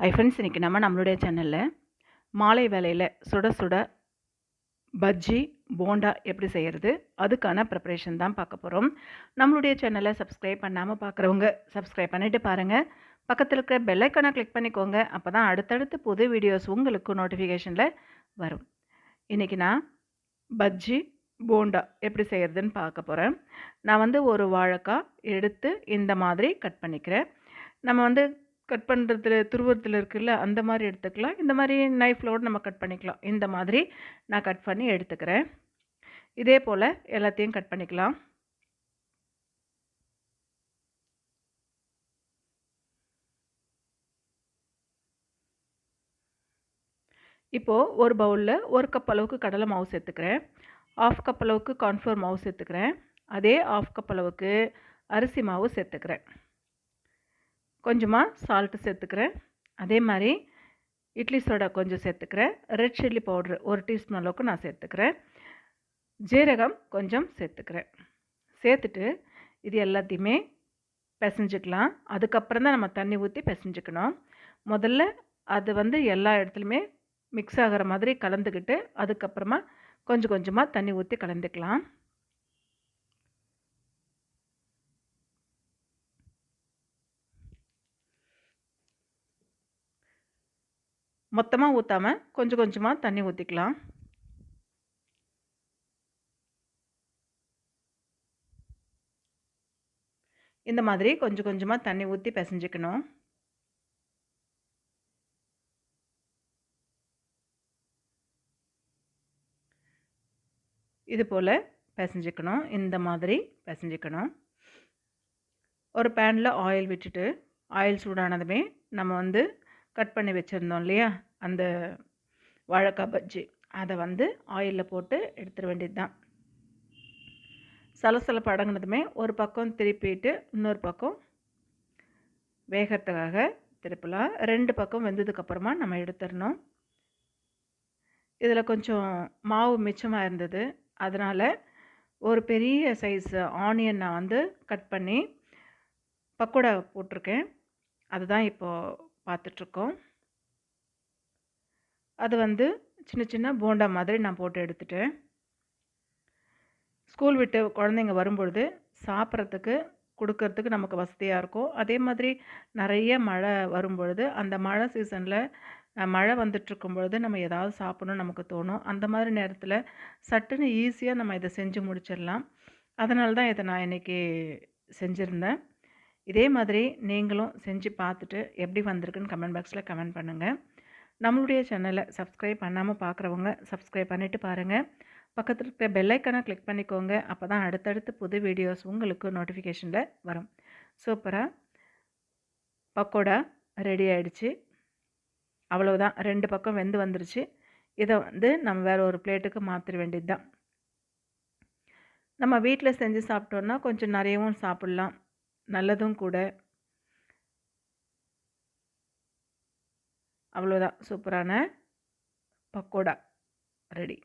Hi friends இன்றைக்கி நம்ம நம்மளுடைய சேனலில் மாலை வேலையில் சுட சுட பஜ்ஜி போண்டா எப்படி செய்கிறது அதுக்கான ப்ரிப்பரேஷன் தான் பார்க்க போகிறோம் நம்மளுடைய சேனலை சப்ஸ்கிரைப் பண்ணாமல் பார்க்குறவங்க சப்ஸ்கிரைப் பண்ணிவிட்டு பாருங்கள் பக்கத்தில் இருக்கிற பெல்லைக்கானை கிளிக் பண்ணிக்கோங்க. அப்போ தான் அடுத்தடுத்து புது வீடியோஸ் உங்களுக்கு நோட்டிஃபிகேஷனில் வரும். இன்றைக்கி நான் பஜ்ஜி போண்டா எப்படி செய்கிறதுன்னு பார்க்க போகிறேன் நான் வந்து ஒரு வாழைக்காய் எடுத்து இந்த மாதிரி கட் பண்ணிக்கிறேன். நம்ம வந்து கட் பண்ணுறதுல துருவத்தில் இருக்குல்ல அந்த மாதிரி எடுத்துக்கலாம். இந்த மாதிரி நைஃப்லோடு நம்ம கட் பண்ணிக்கலாம். இந்த மாதிரி நான் கட் பண்ணி எடுத்துக்கிறேன். இதே போல் எல்லாத்தையும் கட் பண்ணிக்கலாம். இப்போது ஒரு பவுலில் ஒரு கப் அளவுக்கு கடலை மாவு சேர்த்துக்கிறேன். ஆஃப் கப் அளவுக்கு கார்ன்ஃப்ளவர் மாவு சேர்த்துக்கிறேன். அதே ஆஃப் கப் அளவுக்கு அரிசி மாவு சேர்த்துக்கிறேன். கொஞ்சமாக சால்ட்டு சேர்த்துக்கிறேன். அதே மாதிரி இட்லி சோடா கொஞ்சம் சேர்த்துக்கிறேன். ரெட் சில்லி பவுட்ரு ஒரு டீஸ்பூன் அளவுக்கு நான் சேர்த்துக்கிறேன். ஜீரகம் கொஞ்சம் சேர்த்துக்கிறேன். சேர்த்துட்டு இது எல்லாத்தையுமே பிசைஞ்சிக்கலாம். அதுக்கப்புறம் தான் நம்ம தண்ணி ஊற்றி பிசைஞ்சிக்கணும். முதல்ல அது வந்து எல்லா இடத்துலையுமே மிக்ஸ் ஆகிற மாதிரி கலந்துக்கிட்டு அதுக்கப்புறமா கொஞ்சம் கொஞ்சமாக தண்ணி ஊற்றி கலந்துக்கலாம். மொத்தமாக ஊற்றாமல் கொஞ்சம் கொஞ்சமாக தண்ணி ஊற்றிக்கலாம் இந்த மாதிரி கொஞ்சம் கொஞ்சமாக தண்ணி ஊற்றி பிசைஞ்சிக்கணும். இது போல் பிசைஞ்சிக்கணும். இந்த மாதிரி பிசைஞ்சிக்கணும். ஒரு பேனில் ஆயில் விட்டுட்டு ஆயில் சூடானதுமே நம்ம வந்து கட் பண்ணி வச்சுருந்தோம் இல்லையா? அந்த வாழைக்காய் பஜ்ஜி. அதை வந்து ஆயிலில் போட்டு எடுத்துட வேண்டியது தான் சலசலப்பு அடங்கினதுமே ஒரு பக்கம் திருப்பிட்டு இன்னொரு பக்கம் வேகத்துக்காக திருப்பலாம். ரெண்டு பக்கம் வெந்ததுக்கப்புறமா நம்ம எடுத்துடணும். இதில் கொஞ்சம் மாவு மிச்சமாக இருந்தது. அதனால் ஒரு பெரிய சைஸ் ஆனியன் நான் வந்து கட் பண்ணி பக்கோடா போட்டிருக்கேன். அதுதான் இப்போது பார்த்துட்ருக்கோம் அது வந்து சின்ன சின்ன போண்டா மாதிரி நான் போட்டு எடுத்துட்டேன். ஸ்கூல் விட்டு குழந்தைங்க வரும்பொழுது சாப்பிட்றதுக்கு கொடுக்கறதுக்கு நமக்கு வசதியாக இருக்கும். அதே மாதிரி நிறைய மழை வரும்பொழுது அந்த மழை சீசனில் மழை வந்துட்டுருக்கும் பொழுது நம்ம ஏதாவது சாப்பிடணும் நமக்கு தோணும். அந்த மாதிரி நேரத்தில் சட்டுன்னு ஈஸியாக நம்ம இதை செஞ்சு முடிச்சிடலாம். அதனால தான் இதை நான் இன்றைக்கி செஞ்சுருந்தேன். இதே மாதிரி நீங்களும் செஞ்சு பார்த்துட்டு எப்படி வந்திருக்குன்னு கமெண்ட் பாக்ஸில் கமெண்ட் பண்ணுங்கள் நம்மளுடைய சேனலை சப்ஸ்கிரைப் பண்ணாமல் பார்க்குறவங்க சப்ஸ்கிரைப் பண்ணிவிட்டு பாருங்கள் பக்கத்தில் இருக்கிற பெல்லைக்கனை கிளிக் பண்ணிக்கோங்க. அப்போ தான் அடுத்தடுத்து புது வீடியோஸ் உங்களுக்கு நோட்டிஃபிகேஷனில் வரும். சூப்பராக பக்கோடா ரெடி ஆகிடுச்சு அவ்வளோதான் ரெண்டு பக்கம் வெந்து வந்துருச்சு. இதை வந்து நம்ம வேறு ஒரு பிளேட்டுக்கு மாற்றிட வேண்டியது தான் நம்ம வீட்டில் செஞ்சு சாப்பிட்டோன்னா கொஞ்சம் நிறையவும் சாப்பிட்லாம். நல்லதும் கூட. அவ்வளோதான் சூப்பரான பக்கோடா. ரெடி